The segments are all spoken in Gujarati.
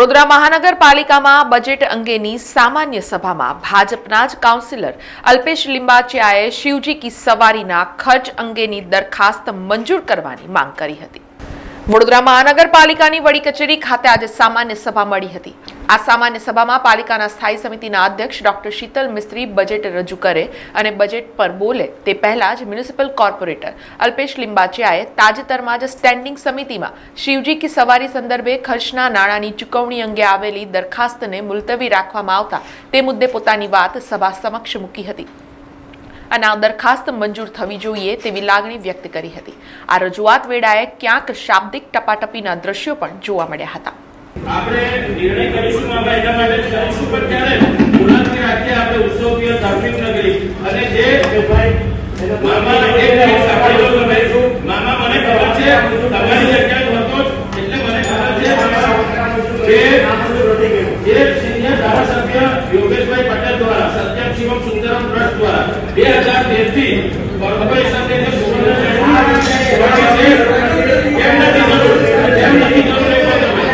વડોદરા મહાનગરપાલિકામાં બજેટ અંગેની સામાન્ય સભામાં ભાજપના જ કાઉન્સિલર અલ્પેશ લિંબાચિયાએ શિવજી કી સવારીના ખર્ચ અંગેની દરખાસ્ત મંજૂર કરવાની માંગ કરી હતી. વડોદરા મહાનગરપાલિકાની વડી કચેરી ખાતે આજે સામાન્ય સભા મળી હતી. આ સામાન્ય સભામાં પાલિકાના સ્થાયી સમિતિના અધ્યક્ષ ડોક્ટર શીતલ મિસ્ત્રી બજેટ રજૂ કરે અને બજેટ પર બોલે તે પહેલા જ મ્યુનિસિપલ કોર્પોરેટર અલ્પેશ લિંબાચિયાએ તાજેતરમાં જ સ્ટેન્ડિંગ સમિતિમાં શિવજી કી સવારી સંદર્ભે ખર્ચના નાણાંની ચૂકવણી અંગે આવેલી દરખાસ્તને મુલતવી રાખવામાં આવતા તે મુદ્દે પોતાની વાત સભા સમક્ષ મૂકી હતી. અને આ દરખાસ્ત મંજૂર થવી જોઈએ તેવી લાગણી વ્યક્ત કરી હતી. આ રજૂઆત વેળાએ ક્યાંક શાબ્દિક ટપાટપીના દ્રશ્યો પણ જોવા મળ્યા હતા. આપણે નિર્ણય કરીશું આ એના માટે કરીશું, પણ ત્યારે મુલાકાતી રાખીએ આપણે ઉત્સવીય ધાર્મિક નગરી. અને જે મામા એક દિવસ આપણે લો તમે. મામા મને ખબર છે, તમારી જગ્યાએ હતો એટલે મને ખબર છે જે જે સિનિયર ધારાસભ્ય યોગેશભાઈ પટેલ દ્વારા સત્યમ શિવમ સુંદરમ ટ્રસ્ટ દ્વારા, બે હજાર તેરથી કોર્પોરેશનને જે સુવર્ણ જયંતિ કેમ નથી જરૂર કેમ નથી જરૂર એ કહો તમે.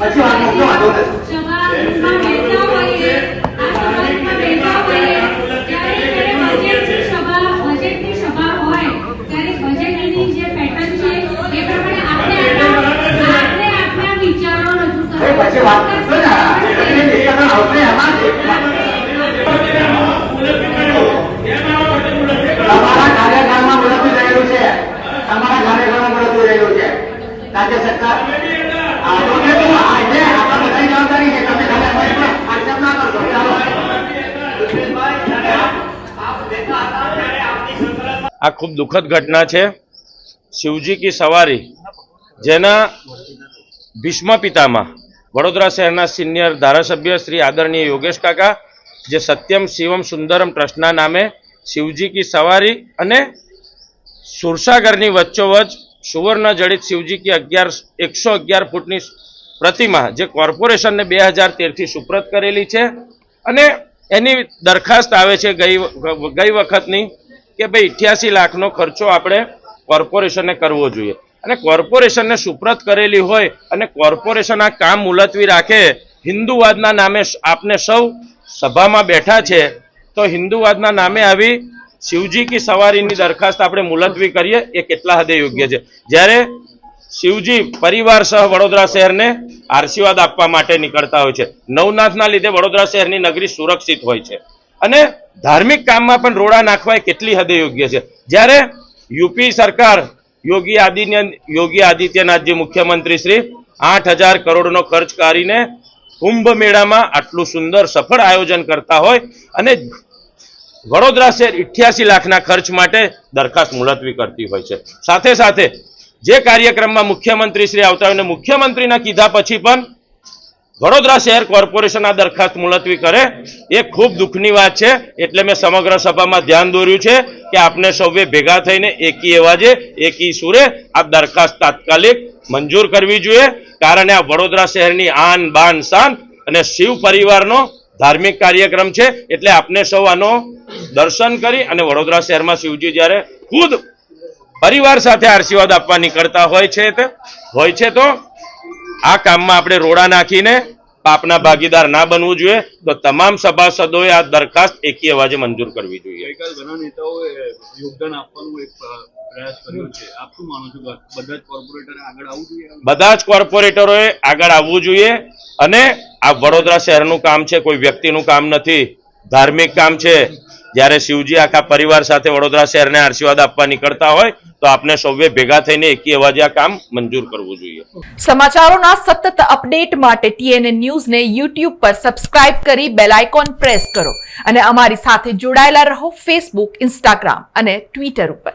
પછી વાત મોકલો વાંધો નથી. સભામાં બેઠા હોઈએ, આ સભામાં બેઠા હોઈએ, ત્યારે જ્યારે બજેટની સભા- બજેટની સભા હોય, ત્યારે બજેટની જે પેટર્ન છે, એ પ્રમાણે આપણે આપણા- આપણે આપણા વિચારો રજૂ એ કરવા. પછી વાત કરશો ને એટલે discussion આવશે એમાં જ. તમારા કાર્યકાળમાં મુલતવી રહેલું છે તમારા કાર્યકાળમાં મુલતવી રહેલું છે રાજ્ય સરકાર આ તો કે તું આ એટલે આપણા બધાની જવાબદારી છે તમે ખાલી અમારી પર આક્ષેપ ના કરશો ચાલો આ ખૂબ દુઃખદ ઘટના છે. શિવજી કી સવારી, જેના ભીષ્મ પિતામાં વડોદરા શહેરના સિનિયર ધારાસભ્ય શ્રી આદરણીય યોગેશ કાકા, જે સત્યમ શિવમ સુંદરમ ટ્રસ્ટના નામે શિવજી કી સવારી અને સુરસાગરની વચ્ચોવચ સુવર્ણ જડિત શિવજી કી અગિયાર, એકસો અગિયાર ફૂટની પ્રતિમા જે કોર્પોરેશનને બે હજાર તેરથી સુપ્રત કરેલી છે. અને એની દરખાસ્ત આવે છે ગઈ ગઈ વખતની કે ભાઈ ઇઠ્યાસી લાખનો ખર્ચો આપણે કોર્પોરેશનને કરવો જોઈએ. અને કોર્પોરેશનને સુપ્રત કરેલી હોય અને કોર્પોરેશન આ કામ મુલતવી રાખે, હિન્દુવાદના નામે આપને સૌ સભામાં બેઠા છે, તો હિન્દુવાદના નામે આવી શિવજી કી સવારીની દરખાસ્ત આપણે મુલતવી કરીએ, એ કેટલા હદે યોગ્ય છે? જ્યારે શિવજી પરિવાર સહ વડોદરા શહેરને આશીર્વાદ આપવા માટે નીકળતા હોય છે. નવનાથના લીધે વડોદરા શહેરની નગરી સુરક્ષિત હોય છે. અને ધાર્મિક કામમાં પણ રોડા નાખવા કેટલી હદે યોગ્ય છે? જ્યારે યુપી સરકાર યોગી આદિત્ય યોગી આદિત્યનાથજી મુખ્યમંત્રી શ્રી આઠ હજાર કરોડનો ખર્ચ કરીને કુંભ મેળામાં આટલું સુંદર સફળ આયોજન કરતા હોય અને વડોદરા શહેર ઇઠ્યાસી લાખના ખર્ચ માટે દરખાસ્ત મુલતવી કરતી હોય છે. સાથે સાથે જે કાર્યક્રમમાં મુખ્યમંત્રી શ્રી આવતા હોય મુખ્યમંત્રીના કીધા પછી પણ વડોદરા શહેર કોર્પોરેશન આ દરખાસ્ત મુલતવી કરે. એ ખૂબ દુઃખની વાત છે. એટલે મેં સમગ્ર સભામાં ધ્યાન દોર્યું છે કે આપને સૌએ ભેગા થઈને એકી અવાજે, એકી સુરે આ દરખાસ્ત તાત્કાલિક મંજૂર કરવી જોઈએ. કારણ આ વડોદરા શહેરની આન બાન શાન અને શિવ પરિવારનો ધાર્મિક કાર્યક્રમ છે એટલે આપને સૌ આનો દર્શન કરી અને વડોદરા શહેરમાં શિવજી જ્યારે ખુદ પરિવાર સાથે આશીર્વાદ આપવા નીકળતા હોય છે તે હોય છે તો આ કામમાં આપણે રોડા નાખીને પાપના ભાગીદાર ના બનવું જોઈએ તો તમામ સભાસદોએ આ દરખાસ્ત એકી અવાજે મંજૂર કરવી જોઈએ. ઘણા નેતાઓએ યોગદાન આપવાનું એક પ્રયાસ કર્યો છે. આપ શું માનો છો? બધા જ કોર્પોરેટરે આગળ આવવું જોઈએ? બધા જ કોર્પોરેટરોએ આગળ આવવું જોઈએ. અને આ વડોદરા શહેરનું કામ છે, કોઈ વ્યક્તિનું કામ નથી, ધાર્મિક કામ છે. જ્યારે શિવજી આખા પરિવાર સાથે વડોદરા શહેરને આશીર્વાદ આપવા નીકળતા હોય, તો આપણે સૌએ ભેગા થઈને એકી અવાજે આ કામ મંજૂર કરવું જોઈએ. સમાચારોના સતત અપડેટ માટે ટીએનએ ન્યૂઝને યુટ્યુબ પર સબસ્ક્રાઇબ કરી બેલ આઇકોન પ્રેસ કરો અને અમારી સાથે જોડાયેલા રહો ફેસબુક ઇન્સ્ટાગ્રામ અને ટ્વિટર ઉપર.